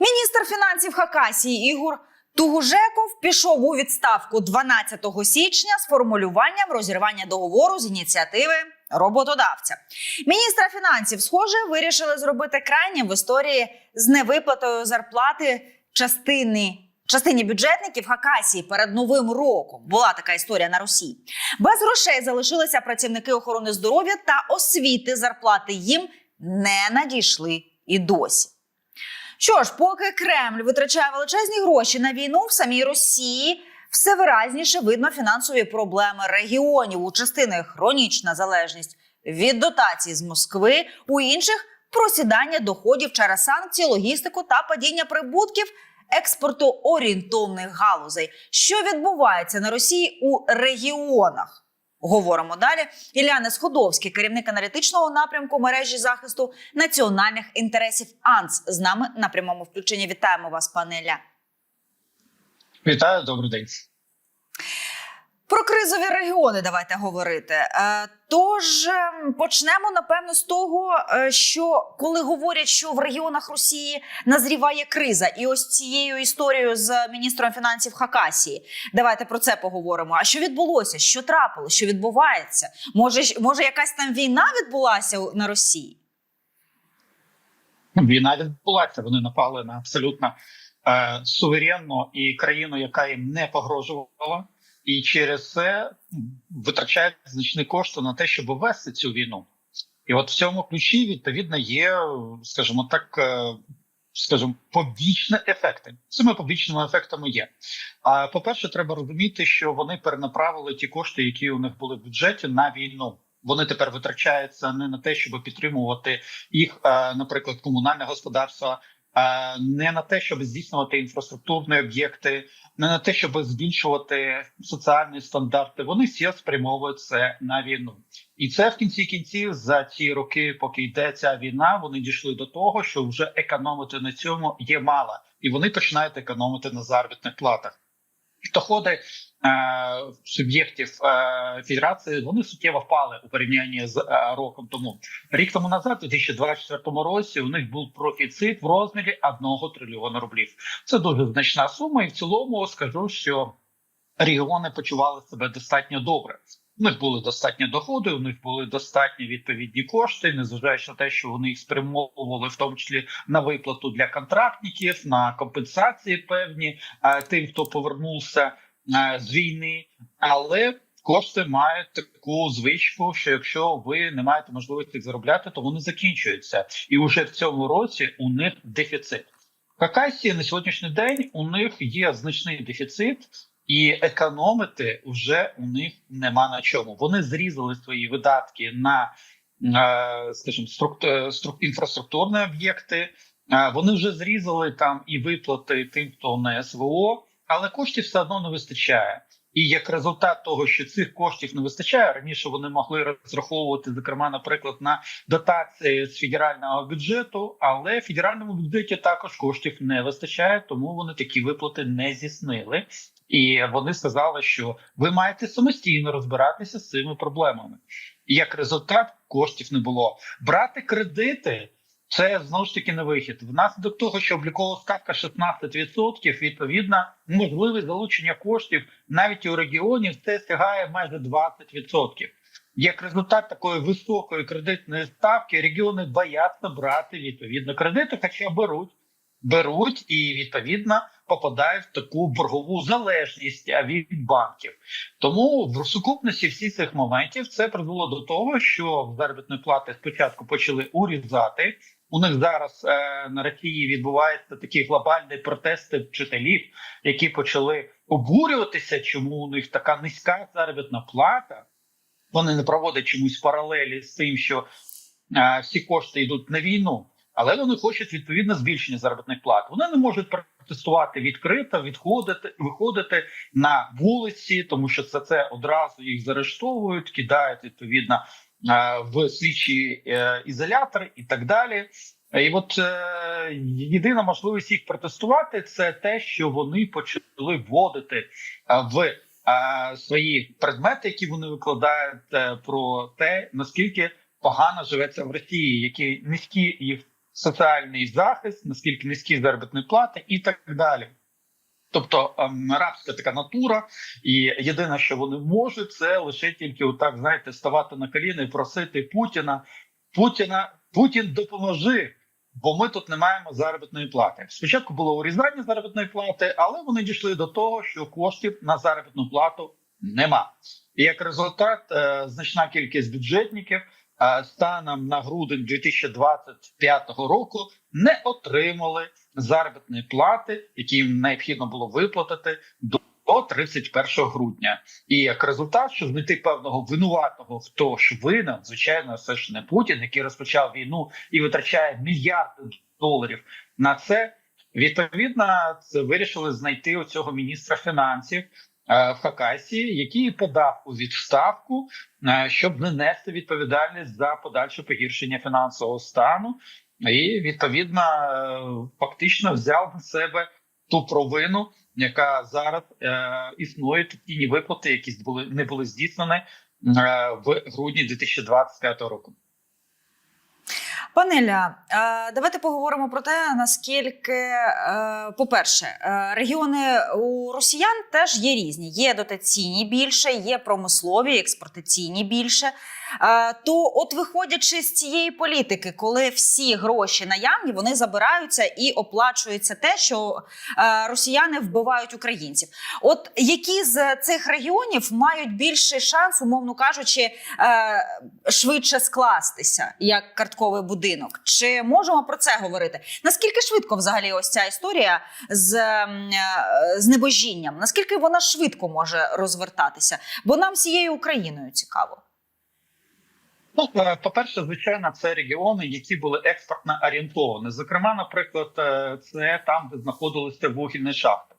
Міністр фінансів Хакасії Ігор Тугужеков пішов у відставку 12 січня з формулюванням розірвання договору з ініціативи роботодавця. Міністра фінансів, схоже, вирішили зробити крайнім в історії з невиплатою зарплати частини. Частині бюджетників Хакасії перед новим роком була така історія на Росії. Без грошей залишилися працівники охорони здоров'я та освіти. Зарплати їм не надійшли і досі. Що ж, поки Кремль витрачає величезні гроші на війну в самій Росії, все виразніше видно фінансові проблеми регіонів у частини хронічна залежність від дотацій з Москви, у інших просідання доходів через санкції, логістику та падіння прибутків експортоорієнтовних галузей. Що відбувається на Росії у регіонах? Говоримо далі. Іляне Сходовський, керівник аналітичного напрямку мережі захисту національних інтересів АНС, з нами на прямому включенні. Вітаємо вас, пане Ілля. Вітаю, добрий день. Про кризові регіони давайте говорити. Е, Тож ем, почнемо напевно з того, е, що коли говорять, що в регіонах Росії назріває криза, і ось цією історією з міністром фінансів Хакасії. Давайте про це поговоримо. А що відбулося? Що трапило? Що відбувається? Може, може, якась там війна відбулася на Росії? Війна відбулася. Вони напали на абсолютно е, суверенну і країну, яка їм не погрожувала, і через це витрачають значні кошти на те, щоб вести цю війну. І от в цьому ключі відповідно є, скажімо так, е, скажімо, побічні ефекти. Цими побічними ефектами є. А по-перше, треба розуміти, що вони перенаправили ті кошти, які у них були в бюджеті, на війну. Вони тепер витрачаються не на те, щоб підтримувати їх, е, наприклад, комунальне господарство, не на те, щоб здійснювати інфраструктурні об'єкти, не на те, щоб збільшувати соціальні стандарти. Вони всі спрямовують це на війну, і це в кінці кінців за ці роки, поки йде ця війна, вони дійшли до того, що вже економити на цьому є мало, і вони починають економити на заробітних платах. Доходи е, суб'єктів е, федерації вони суттєво впали у порівнянні з е, роком тому. Рік тому назад, у 2024 році, у них був профіцит в розмірі 1 трильйона рублів. Це дуже значна сума, і в цілому скажу, що регіони почували себе достатньо добре. У них були достатні доходи, у них були достатні відповідні кошти, незважаючи на те, що вони їх спрямовували в тому числі на виплату для контрактників, на компенсації певні е, тим, хто повернувся е, з війни. Але кошти мають таку звичку, що якщо ви не маєте можливості їх заробляти, то вони закінчуються. І вже в цьому році у них дефіцит. В Хакасії на сьогоднішній день у них є значний дефіцит. І економити вже у них нема на чому. Вони зрізали свої видатки на, е, скажімо, струк- е, інфраструктурні об'єкти. Е, Вони вже зрізали там і виплати тим, хто на СВО, але коштів все одно не вистачає. І як результат того, що цих коштів не вистачає, раніше вони могли розраховувати, зокрема, наприклад, на дотації з федерального бюджету, але в федеральному бюджеті також коштів не вистачає, тому вони такі виплати не здійснили. І вони сказали, що ви маєте самостійно розбиратися з цими проблемами. І як результат коштів не було. Брати кредити це знову ж таки не вихід. Внаслідок того, що облікова ставка 16%, відповідно, можливість залучення коштів навіть у регіонів це сягає майже 20%. Як результат такої високої кредитної ставки, регіони бояться брати відповідно кредити, хоча беруть беруть і відповідно попадають в таку боргову залежність від банків. Тому в сукупності всіх цих моментів це призвело до того, що заробітні плати спочатку почали урізати. У них зараз е, на Росії відбуваються такі глобальні протести вчителів, які почали обурюватися, чому у них така низька заробітна плата. Вони не проводять чомусь паралелі з тим, що е, всі кошти йдуть на війну але вони хочуть відповідно збільшення заробітних плат. Вони не можуть протестувати відкрито, відходити, виходити на вулиці, тому що це це одразу їх заарештовують, кидають відповідно в слідчі е, ізолятори і так далі. І от е, єдина можливість їх протестувати це те, що вони почали вводити е, в е, свої предмети, які вони викладають, е, про те наскільки погано живеться в Росії, які низькі їх соціальний захист, наскільки низькі заробітні плати і так далі. Тобто ем, рабська така натура, і єдине, що вони можуть, це лише тільки отак, знаєте, ставати на коліна і просити Путіна, Путіна, Путін допоможи, бо ми тут не маємо заробітної плати. Спочатку було урізання заробітної плати, але вони дійшли до того, що коштів на заробітну плату нема. І як результат, е, значна кількість бюджетників е, станом на грудень 2025 року не отримали заробітної плати, які їм необхідно було виплатити до 31 грудня. І як результат, щоб знайти певного винуватого, хто ж винен, звичайно, все ж не Путін, який розпочав війну і витрачає мільярди доларів на це. Відповідно, це вирішили знайти у цього міністра фінансів е, в Хакасії, який подав у відставку, е, щоб не нести відповідальність за подальше погіршення фінансового стану, і відповідно е, фактично взяв на себе ту провину, яка зараз е, існує ті виплати, які були не були здійснені е, в грудні 2025 року. Пане Ілля, е, давайте поговоримо про те, наскільки, е, по-перше, регіони у росіян теж є різні. Є дотаційні більше, є промислові, експортаційні більше. Е, То, от виходячи з цієї політики, коли всі гроші наявні, вони забираються і оплачується те, що е, росіяни вбивають українців. От які з цих регіонів мають більший шанс, умовно кажучи, е, швидше скластися як картковий будинок? Чи можемо про це говорити? Наскільки швидко взагалі ось ця історія з, з небожінням? Наскільки вона швидко може розвертатися? Бо нам всією Україною цікаво. Ну, е, по-перше, звичайно, це регіони, які були експортно орієнтовані. Зокрема, наприклад, е, це там, де знаходилися вугільні шахти.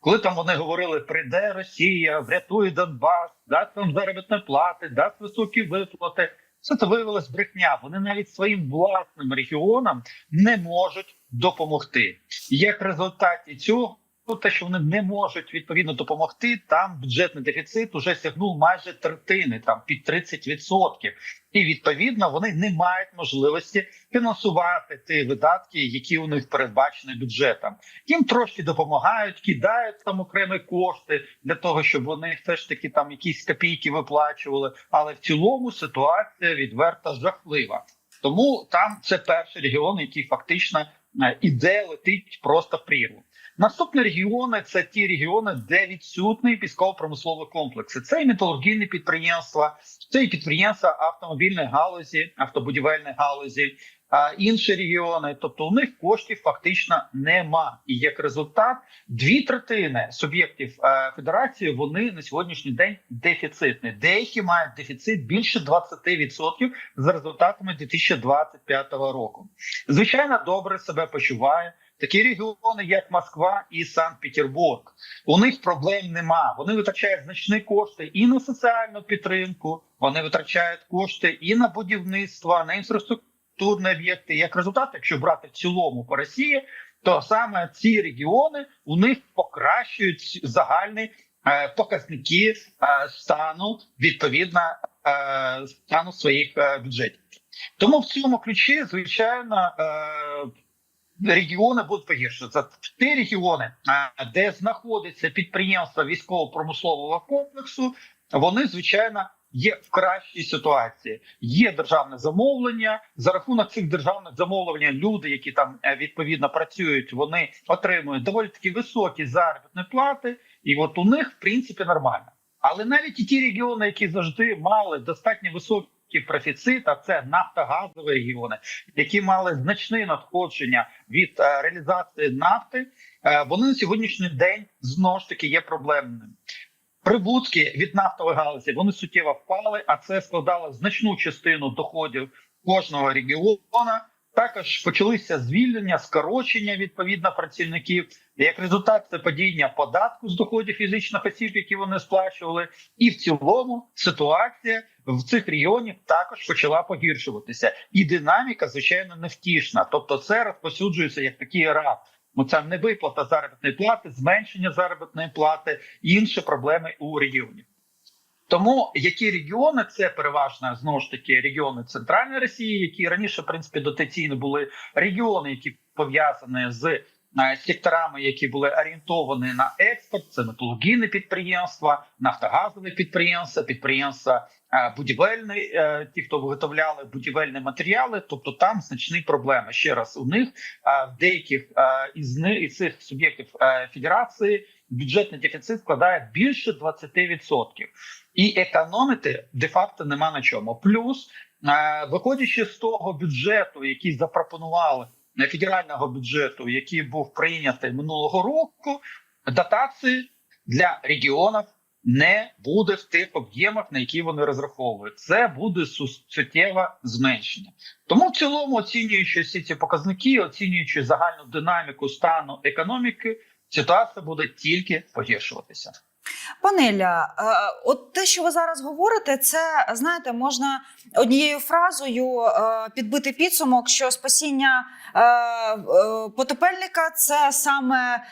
Коли там вони говорили, прийде Росія, врятує Донбас, дасть там заробітні плати, дасть високі виплати. Все це виявилось брехня. Вони навіть своїм власним регіонам не можуть допомогти. Як результаті цього, ну, те, що вони не можуть відповідно допомогти, там бюджетний дефіцит уже сягнув майже третини, там під 30%. І відповідно вони не мають можливості фінансувати ті видатки, які у них передбачені бюджетом. Їм трошки допомагають, кидають там окремі кошти для того, щоб вони все ж таки там якісь копійки виплачували. Але в цілому ситуація відверто жахлива. Тому там це перший регіон, який фактично е, іде, летить просто в прірву. Наступні регіони це ті регіони, де відсутні військово-промислові комплекси. Це і металургійні підприємства, це і підприємства автомобільної галузі, автобудівельної галузі, а інші регіони. Тобто у них коштів фактично нема. І як результат, дві третини суб'єктів е, федерації вони на сьогоднішній день дефіцитні. Деякі мають дефіцит більше 20% за результатами 2025 року. Звичайно, добре себе почуває. Такі регіони, як Москва і Санкт-Петербург, у них проблем нема. Вони витрачають значні кошти і на соціальну підтримку, вони витрачають кошти і на будівництво, на інфраструктурні об'єкти. Як результат, якщо брати в цілому по Росії, то саме ці регіони у них покращують загальні е, показники е, стану відповідно е, стану своїх е, бюджетів. Тому в цьому ключі, звичайно. Е, регіони будуть погіршуватися. Ті регіони, де знаходиться підприємство військово-промислового комплексу, вони звичайно є в кращій ситуації. Є державне замовлення. За рахунок цих державних замовлень люди, які там е, відповідно працюють, вони отримують доволі таки високі заробітні плати, і от у них в принципі нормально. Але навіть і ті регіони, які завжди мали достатньо високі профіцит, а це нафтогазові регіони, які мали значне надходження від е, реалізації нафти, е, вони на сьогоднішній день знову ж таки є проблемними. Прибутки від нафтової галузі вони суттєво впали, а це складало значну частину доходів кожного регіона. Також почалися звільнення, скорочення відповідно працівників. Як результат, це падіння податку з доходів фізичних осіб, які вони сплачували, і в цілому ситуація в цих регіонів також почала погіршуватися. І динаміка, звичайно, невтішна. Тобто, це розпосюджується як такий рак. Ну, це невиплата заробітної плати, зменшення заробітної плати, інші проблеми у регіоні. Тому які регіони це переважно знову ж таки регіони центральної Росії, які раніше в принципі дотаційно були регіони, які пов'язані з секторами, які були орієнтовані на експорт, це металургійне підприємства, нафтогазові підприємства, підприємства е, будівельні, е, ті, хто виготовляли будівельні матеріали, тобто там значні проблеми. Ще раз у них е, в деяких із них із цих суб'єктів федерації бюджетний дефіцит складає більше 20%. І економити де-факто нема на чому. Плюс, виходячи з того бюджету, який запропонували федерального бюджету, який був прийнятий минулого року, дотації для регіонів не буде в тих об'ємах, на які вони розраховують. Це буде суттєве зменшення. Тому в цілому, оцінюючи всі ці показники, оцінюючи загальну динаміку стану економіки, ситуація буде тільки погіршуватися. Пане Ілля, е, от те, що ви зараз говорите, це знаєте, можна однією фразою е, підбити підсумок, що спасіння е, е, потопельника це саме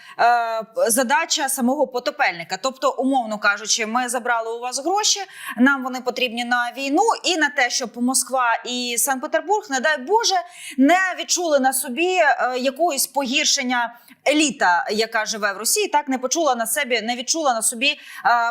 задача самого потопельника. Тобто, умовно кажучи, ми забрали у вас гроші, нам вони потрібні на війну і на те, щоб Москва і Санкт-Петербург, не дай Боже, не відчули на собі якогось погіршення еліта, яка живе в Росії, так не почула на себе, не відчула на собі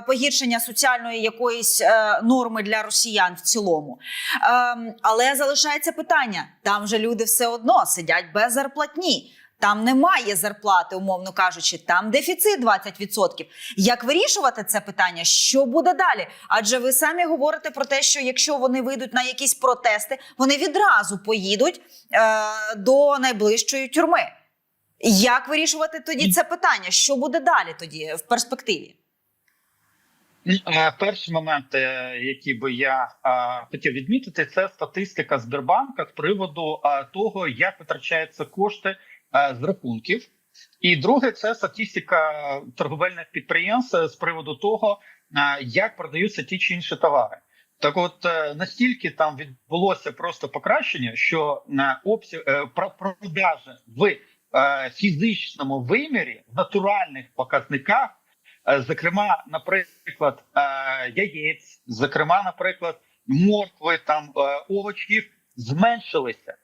погіршення соціальної якоїсь норми для росіян в цілому. Ем, але залишається питання: там же люди все одно сидять без зарплатні. Там немає зарплати, умовно кажучи, там дефіцит 20%. Як вирішувати це питання? Що буде далі? Адже ви самі говорите про те, що якщо вони вийдуть на якісь протести, вони відразу поїдуть е, до найближчої тюрми. Як вирішувати тоді це питання? Що буде далі тоді в перспективі? Е, Перший момент, е, який би я е, хотів відмітити, це статистика Сбербанка з приводу е, того, як витрачаються кошти е, з рахунків. І друге, це статистика торговельних підприємств е, з приводу того, е, як продаються ті чи інші товари. Так, от е, настільки там відбулося просто покращення, що на обсяг е, продажі в е, фізичному вимірі в натуральних показниках. Е, Зокрема, наприклад, е, яєць, зокрема, наприклад, моркви, там е, овочів зменшилися.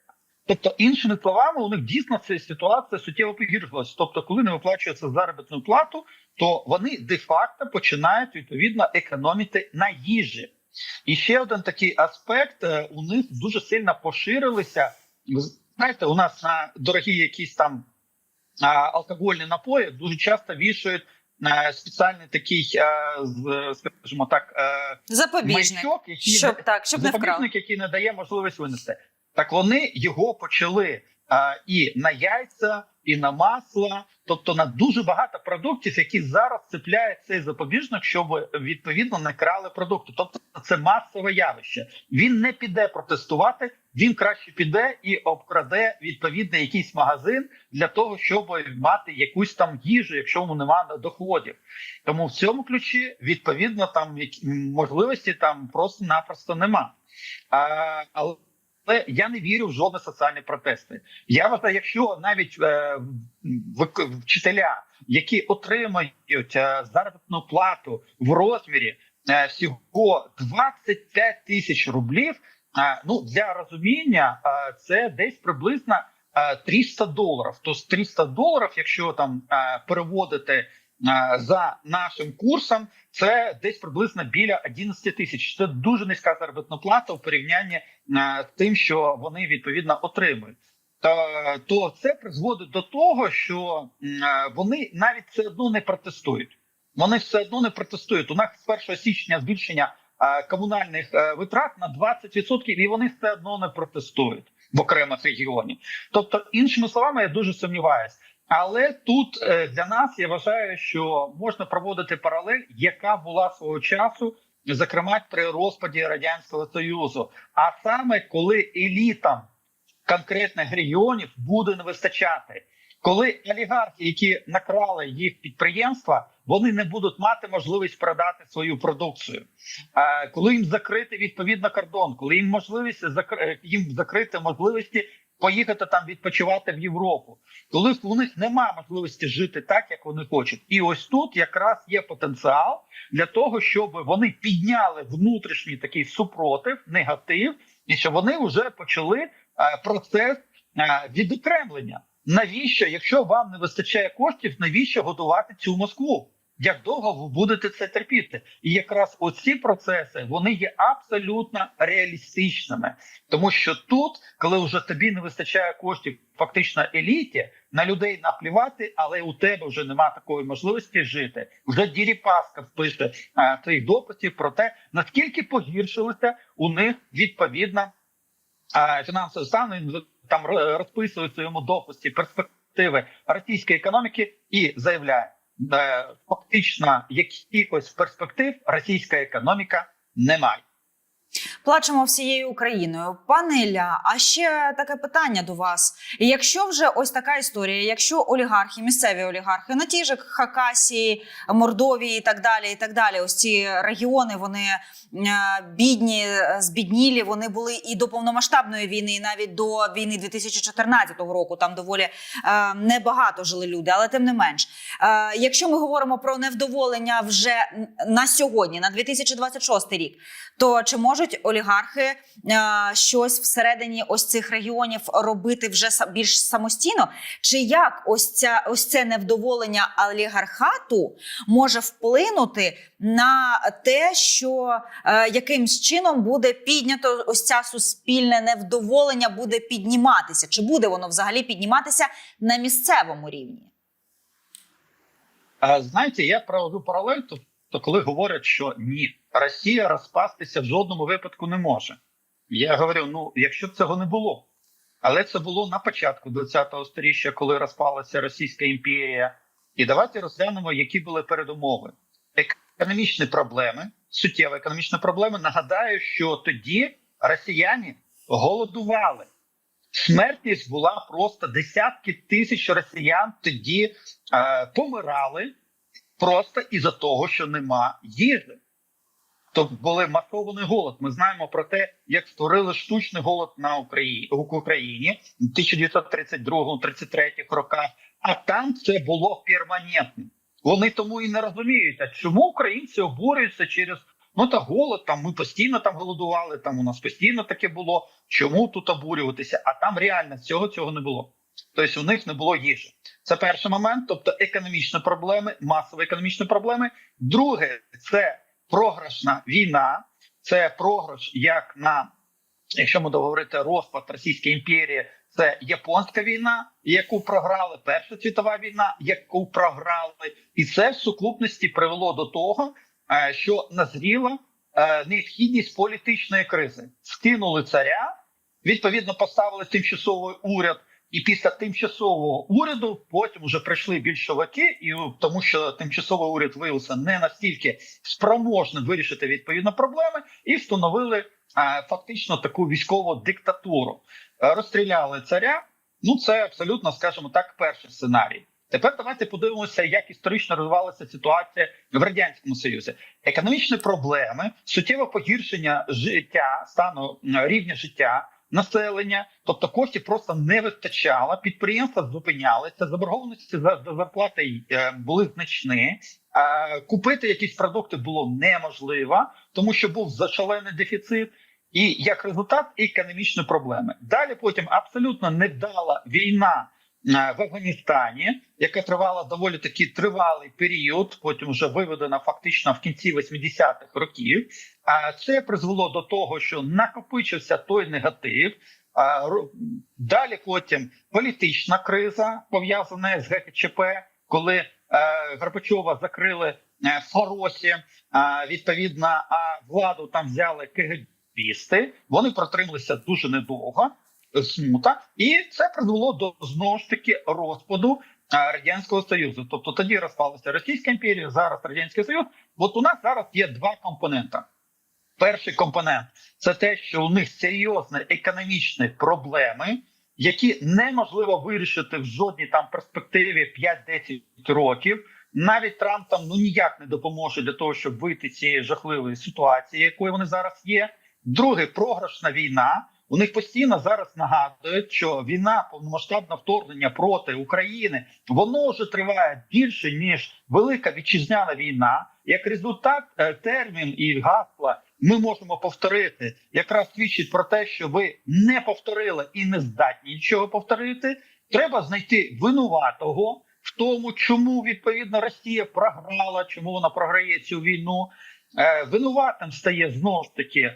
Тобто, іншими словами, у них дійсно ця ситуація суттєво погіршилася. Тобто, коли не виплачується заробітну плату, то вони де-факто починають відповідно економити на їжі. І ще один такий аспект: у них дуже сильно поширилися. Знаєте, у нас на дорогі якісь там алкогольні напої дуже часто вішають спеціальний такий, е, скажімо так, е, Запобіжник, маячок, який щоб так, щоб не який не дає можливість винести. Так вони його почали і на яйця, і на масло, тобто на дуже багато продуктів, які зараз цепляють цей запобіжник, щоб відповідно не крали продукти. Тобто це масове явище. Він не піде протестувати, він краще піде і обкраде відповідно якийсь магазин для того, щоб мати якусь там їжу, якщо йому немає доходів. Тому в цьому ключі відповідно там можливості там просто-напросто нема. А, але я не вірю в жодні соціальні протести. Я вважаю, якщо навіть е, вчителя, які отримають е, заробітну плату в розмірі е, всього 25 тисяч рублів, ну для розуміння, це десь приблизно е, 300 доларів. Тобто 300 доларів, якщо там переводити за нашим курсом, це десь приблизно біля 11 тисяч. Це дуже низька заробітна плата в порівнянні з тим, що вони відповідно отримують. То це призводить до того, що вони навіть все одно не протестують. Вони все одно не протестують. У нас з 1 січня збільшення комунальних е, витрат на 20%, і вони все одно не протестують в окремих регіонах. Тобто, іншими словами, я дуже сумніваюся. Але тут е, для нас я вважаю, що можна проводити паралель, яка була свого часу, зокрема при розпаді радянського союзу. А саме коли елітам конкретних регіонів буде не вистачати, коли олігархи, які накрали їх підприємства, вони не будуть мати можливість продати свою продукцію. Коли їм закрити відповідно кордон, коли їм можливість закр- їм закрити можливості поїхати там відпочивати в Європу, коли у них немає можливості жити так, як вони хочуть. І ось тут якраз є потенціал для того, щоб вони підняли внутрішній такий супротив, негатив, і щоб вони вже почали е, процес е, відокремлення. Навіщо, якщо вам не вистачає коштів, навіщо годувати цю Москву? Як довго ви будете це терпіти? І якраз оці процеси вони є абсолютно реалістичними, тому що тут, коли вже тобі не вистачає коштів, фактично еліті на людей наплівати, але у тебе вже немає такої можливості жити. Вже Діріпаска впише а, цих дописів про те, наскільки погіршилися у них відповідно а, фінансовий стан. Там розписується йому дописі перспективи російської економіки і заявляє, е, фактично якихось перспектив російська економіка не має. Плачемо всією Україною. Пане Ілля, а ще таке питання до вас. Якщо вже ось така історія, якщо олігархи, місцеві олігархи на тій же Хакасії, Мордовії і так далі, і так далі, ось ці регіони, вони е, бідні, е, збіднілі, вони були і до повномасштабної війни, і навіть до війни 2014 року. Там доволі е, небагато жили люди, але тим не менш, е, якщо ми говоримо про невдоволення вже на сьогодні, на 2026 рік, то чи можуть олігархи е, щось всередині ось цих регіонів робити вже більш самостійно? Чи як ось ця ось це невдоволення олігархату може вплинути на те, що е, якимсь чином буде піднято ось ця суспільне невдоволення буде підніматися? Чи буде воно взагалі підніматися на місцевому рівні? Знаєте, я проведу паралель, тобто, коли говорять, що ні, Росія розпастися в жодному випадку не може. Я говорю: ну, якщо б цього не було, але це було на початку 20-го сторіччя, коли розпалася Російська імперія. І давайте розглянемо, які були передумови. Економічні проблеми, суттєві економічні проблеми. Нагадаю, що тоді росіяни голодували. Смертність була просто десятки тисяч росіян тоді е, помирали просто із-за того, що нема їжі. Тобто були масований голод. Ми знаємо про те, як створили штучний голод на Україні в Україні в 1932-33 роках. А там це було перманентним. Вони тому і не розуміють, а чому українці обурюються через ну та голод. Там ми постійно там голодували. Там у нас постійно таке було. Чому тут обурюватися? А там реально цього цього не було. Тобто у них не було їжі. Це перший момент, тобто економічні проблеми, масові економічні проблеми. Друге, це програшна війна, це програш як на, якщо ми договорити розпад Російської імперії, це японська війна, яку програли, Перша світова війна, яку програли, і це в сукупності привело до того, е, що назріла е, необхідність політичної кризи. Скинули царя, відповідно поставили тимчасовий уряд. І після тимчасового уряду потім вже прийшли більшовики, і тому що тимчасовий уряд виявився не настільки спроможним вирішити відповідно проблеми, і встановили а, фактично таку військову диктатуру. Е, Розстріляли царя. Ну це абсолютно, скажімо так, перший сценарій. Тепер давайте подивимося, як історично розвивалася ситуація в радянському союзі. Економічні проблеми, суттєве погіршення життя, стану рівня життя населення, тобто коштів просто не вистачало. Підприємства зупинялися, заборгованості за, за зарплати е, були значні. Купити якісь продукти було неможливо, тому що був зашалений дефіцит. І як результат економічні проблеми. Далі потім абсолютно невдала війна в Афганістані, яка тривала доволі таки тривалий період. Потім вже виведена фактично в кінці 80-х років. А це призвело до того, що накопичився той негатив. Далі потім політична криза пов'язана з ГКЧП, коли е, Горбачова закрили е, в Форосі. Відповідно, а владу там взяли КГБісти. Вони протрималися дуже недовго. Е, Смута, і це призвело до знову ж таки розпаду радянського союзу. Тобто тоді розпалася Російська імперія, зараз радянський союз. От у нас зараз є два компоненти. Перший компонент це те, що у них серйозні економічні проблеми, які неможливо вирішити в жодній там перспективі 5-10 років. Навіть Трамп там ну ніяк не допоможе для того, щоб вийти з цієї жахливої ситуації, якою вони зараз є. Другий програшна війна, У них постійно зараз нагадують, що війна повномасштабне вторгнення проти України воно вже триває більше ніж велика вітчизняна війна. Як результат, е, термін і гасла ми можемо повторити, якраз свідчить про те, що ви не повторили і не здатні нічого повторити. Треба знайти винуватого в тому, чому відповідно Росія програла, чому вона програє цю війну. Е, Винуватим стає знову ж таки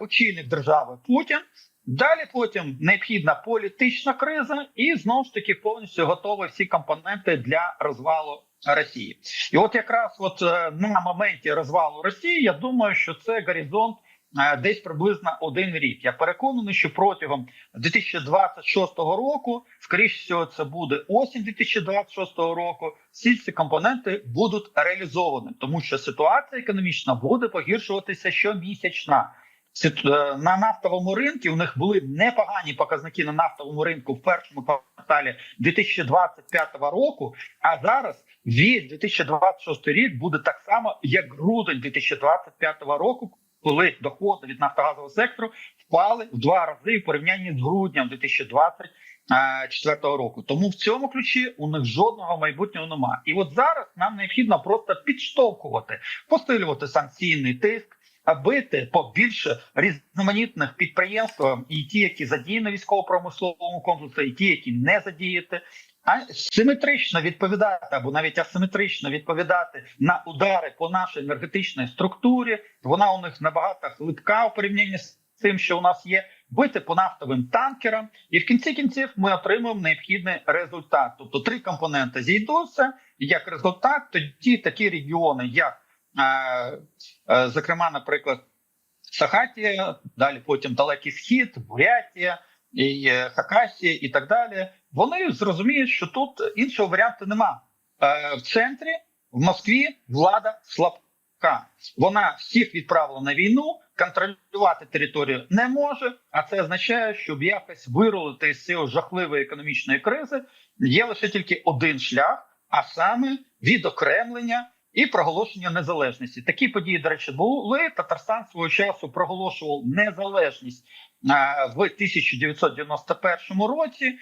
очільник держави Путін. Далі потім необхідна політична криза, і знову ж таки повністю готові всі компоненти для розвалу Росії. І от якраз от е, на моменті розвалу Росії, я думаю, що це горизонт е, десь приблизно один рік. Я переконаний, що протягом 2026 року, скоріш всього, це буде осінь 2026 року. Всі ці компоненти будуть реалізовані, тому що ситуація економічна буде погіршуватися щомісячна. Е, На нафтовому ринку у них були непогані показники на нафтовому ринку в першому кварталі 2025 року. А зараз від 2026 рік буде так само, як грудень 2025 року, коли доходи від нафтогазового сектору впали в два рази в порівнянні з груднем 2024 року. Тому в цьому ключі у них жодного майбутнього немає. І от зараз нам необхідно просто підштовхувати, посилювати санкційний тиск. Бити по більше різноманітних підприємств, і ті, які задіяні військово-промисловому комплексі, і ті, які не задіяти, а симетрично відповідати або навіть асиметрично відповідати на удари по нашій енергетичній структурі. Вона у них набагато хлипка у порівнянні з тим, що у нас є. Бити по нафтовим танкерам, і в кінці кінців ми отримуємо необхідний результат. Тобто три компоненти зійдуться. І як результат, тоді такі регіони, як зокрема, наприклад, Сахатія, далі потім Далекий Схід, Бурятія, і е, Хакасія і так далі. Вони зрозуміють, що тут іншого варіанту нема. Е, в центрі, в Москві, влада слабка. Вона всіх відправила на війну, контролювати територію не може. А це означає, щоб якось вирулити з цієї жахливої економічної кризи, є лише тільки один шлях, а саме відокремлення і проголошення незалежності. Такі події, до речі, були. Татарстан свого часу проголошував незалежність в 1991 році.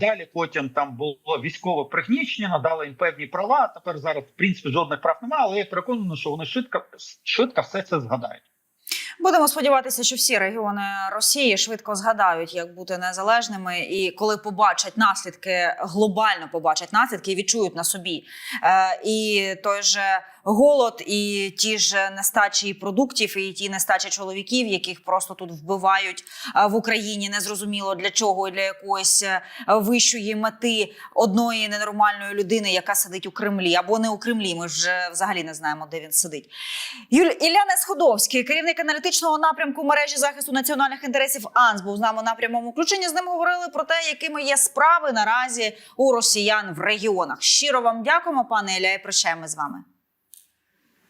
Далі потім там було військове пригнічення, надали їм певні права. Тепер зараз в принципі жодних прав немає, але я переконаний, що вони швидко швидко все це згадають. Будемо сподіватися, що всі регіони Росії швидко згадають, як бути незалежними, і коли побачать наслідки, глобально побачать наслідки і відчують на собі. Е, і той же голод, і ті ж нестачі продуктів, і ті нестачі чоловіків, яких просто тут вбивають е, в Україні, незрозуміло для чого і для якоїсь е, вищої мети одної ненормальної людини, яка сидить у Кремлі, або не у Кремлі. Ми вже взагалі не знаємо, де він сидить. Юль Ілляна Сходовський, керівник аналітичного напрямку мережі захисту національних інтересів АНС, був з нами на прямому включенні. З ним говорили про те, якими є справи наразі у росіян в регіонах. Щиро вам дякуємо, пане Ілля, і прощаємо з вами.